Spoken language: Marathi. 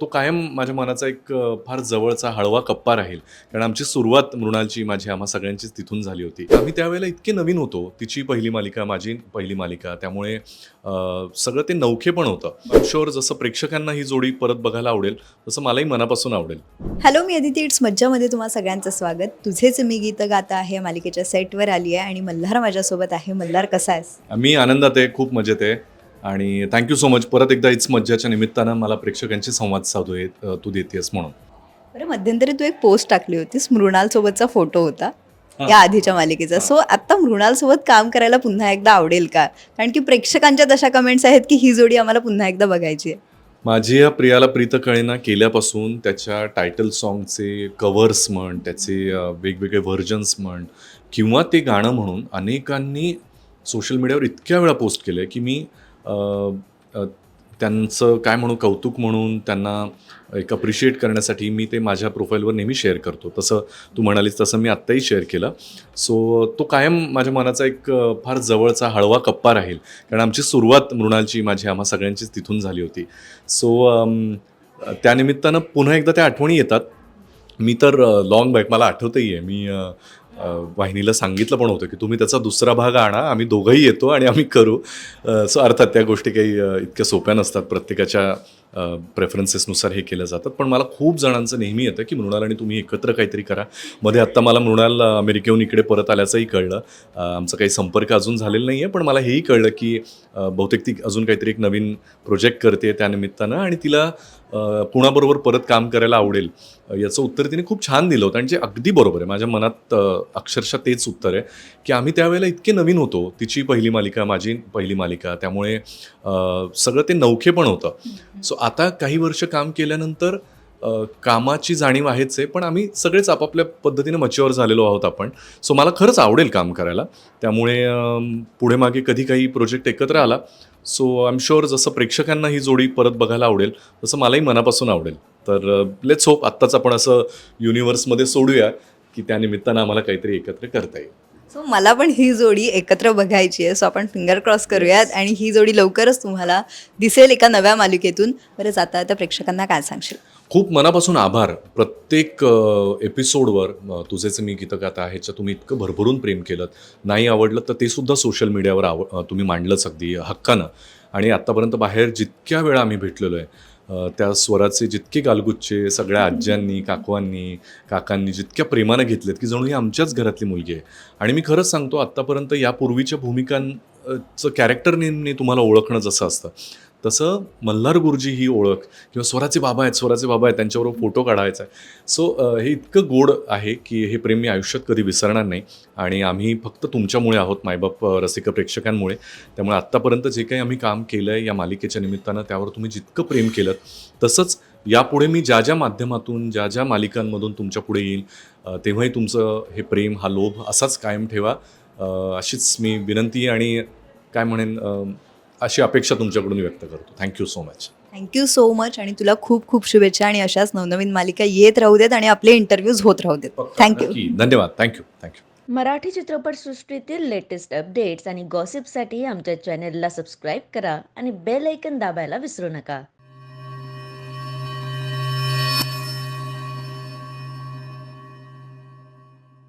तो कायम माझ्या मनाचा एक फार जवळचा हळवा कप्पा राहील. कारण आमची सुरुवात मृणालची माझी आम्हा सगळ्यांचीच तिथून झाली होती. आम्ही त्यावेळेला इतके नवीन होतो. तिची पहिली मालिका माझी पहिली मालिका. त्यामुळे सगळं ते नौखे पण होतं. शुअर जसं प्रेक्षकांना ही जोडी परत बघायला आवडेल तसं मलाही मनापासून आवडेल. हॅलो मी अदिती. इट्स मज्जामध्ये तुम्हा सगळ्यांचं स्वागत. तुझेच मी गीत गाता आहे मालिकेच्या सेटवर आली आहे आणि मल्हार माझ्यासोबत आहे. मल्हार कसा आहेस? मी आनंदात आहे खूप मजेत आहे. आणि थँक्यू सो मच परत एकदा इट्स मज्जाच्या निमित्तानं मला प्रेक्षकांशी संवाद साधू येत तू देतेस म्हणून. बरं मध्यंतरी तू एक पोस्ट टाकली होतीस मृणाल सोबतचा फोटो होता. या आधीच्या मालिकेचा. सो आता मृणाल सोबत काम करायला पुन्हा एकदा आवडेल का? कारण की प्रेक्षकांच्या तशा कमेंट्स आहेत की ही जोडी आम्हाला पुन्हा एकदा बघायची आहे. माझी या प्रियाला प्रीत कळेना केल्यापासून त्याच्या टायटल सॉन्गचे कवर्स म्हण त्याचे वेगवेगळे व्हर्जन्स म्हण किंवा ते गाणं म्हणून अनेकांनी सोशल मीडियावर इतक्या वेळा पोस्ट केलं आहे की मी त्यांचं काय म्हणू कौतुक म्हणून त्यांना एक अप्रिशिएट करण्यासाठी मी ते माझ्या प्रोफाईलवर नेहमी शेअर करतो. तसं तू म्हणालीस तसं मी आत्ताही शेअर केलं. सो तो कायम माझ्या मनाचा एक फार जवळचा हळवा कप्पा राहील. कारण आमची सुरुवात मृणालची माझी आम्हा सगळ्यांचीच तिथून झाली होती. सो त्यानिमित्तानं पुन्हा एकदा त्या आठवणी येतात. मी तर लॉंग बॅक मला आठवतही आहे. मी वाहिनीला सांगितलं पण होतं की तुम्ही त्याचा दुसरा भाग आणा आम्ही दोघंही येतो आणि आम्ही करू. सो अर्थात त्या गोष्टी काही इतक्या सोप्या नसतात प्रत्येकाच्या प्रेफरन्सेसनुसार हे केलं जातात पण मला खूप जणांचं नेहमी येतं की मृणाल आणि तुम्ही एकत्र काहीतरी करा. मध्ये आत्ता मला मृणाल अमेरिकेहून इकडे परत आल्याचंही कळलं. आमचा काही संपर्क अजून झालेला नाही आहे पण मला हेही कळलं की बहुतेक ती अजून काहीतरी एक नवीन प्रोजेक्ट करते त्यानिमित्तानं आणि तिला कुणाबरोबर परत काम करायला आवडेल याचं उत्तर तिने खूप छान दिलं होतं. आणि जे अगदी बरोबर आहे माझ्या मनात अक्षरशः तेच उत्तर आहे की आम्ही त्यावेळेला इतके नवीन होतो. तिची पहिली मालिका माझी पहिली मालिका त्यामुळे सगळं ते नौखे पण होतं. सो आता काही वर्ष काम केल्यानंतर कामाची जाणीव आहेच आहे पण आम्ही सगळेच आपापल्या पद्धतीने मच्युअर झालेलो आहोत आपण. सो मला खरंच आवडेल काम करायला. त्यामुळे पुढे मागे कधी काही प्रोजेक्ट एकत्र आला सो आय एम शुअर जसं प्रेक्षकांना ही जोडी परत बघायला आवडेल तसं मलाही मनापासून आवडेल. तर लेट्स होप आत्ताच आपण असं युनिव्हर्समध्ये सोडूया की त्यानिमित्तानं आम्हाला काहीतरी एकत्र करता येईल. सो मला पण ही जोडी एकत्र बघायची आहे. सो आपण फिंगर क्रॉस करूयात आणि ही जोडी लवकरच तुम्हाला दिसेल एका नव्या मालिकेतून. बरं जाता आता प्रेक्षकांना काय सांगशील? खूप मनापासून आभार. प्रत्येक एपिसोडवर तुझेच मी गीतं गाता ह्याचं तुम्ही इतकं भरभरून प्रेम केलं. नाही आवडलं तर ते सुद्धा सोशल मीडियावर आव तुम्ही मांडलंच अगदी हक्कानं. आणि आत्तापर्यंत बाहेर जितक्या वेळा आम्ही भेटलेलो आहे त्या स्वराचे जितके गालगुच्चे सगळ्या आज्यांनी काकवांनी काकांनी जितक्या प्रेमानं घेतलेत की जणू ही आमच्याच घरातली मुलगी आहे. आणि मी खरंच सांगतो आत्तापर्यंत यापूर्वीच्या भूमिकांचं कॅरेक्टरने तुम्हाला ओळखणं जसं असतं. तसं मल्हार गुरुजी ही ओळख किंवा स्वराचे बाबा आहेत स्वराचे बाबा आहेत त्यांच्याबरोबर फोटो काढायचा आहे. सो हे इतकं गोड आहे की हे प्रेम मी आयुष्यात कधी विसरणार नाही आणि आम्ही फक्त तुमच्यामुळे आहोत मायबाप रसिक प्रेक्षकांमुळे. त्यामुळे आत्तापर्यंत जे काही आम्ही काम केलं आहे या मालिकेच्या निमित्तानं त्यावर तुम्ही जितकं प्रेम केलं तसंच यापुढे मी ज्या ज्या माध्यमातून ज्या ज्या मालिकांमधून तुमच्यापुढे येईल तेव्हाही तुमचं हे प्रेम हा लोभ असाच कायम ठेवा. अशीच मी विनंती आणि काय म्हणेन अशी अपेक्षा तुमच्याकडून व्यक्त करतो. Thank you so much thank you so much आणि तुला खूप खूप शुभेच्छा आणि अशाच नवनवीन मालिका येत राहू देत आणि आपले इंटरव्ह्यूज होत राहू देत. Thank you. धन्यवाद. Thank you thank you Marathi चित्रपटसृष्टीतील लेटेस्ट अपडेट्स आणि गॉसिपसाठी आमच्या चॅनेलला सबस्क्राईब करा आणि बेल ऐकन दाबायला विसरू नका.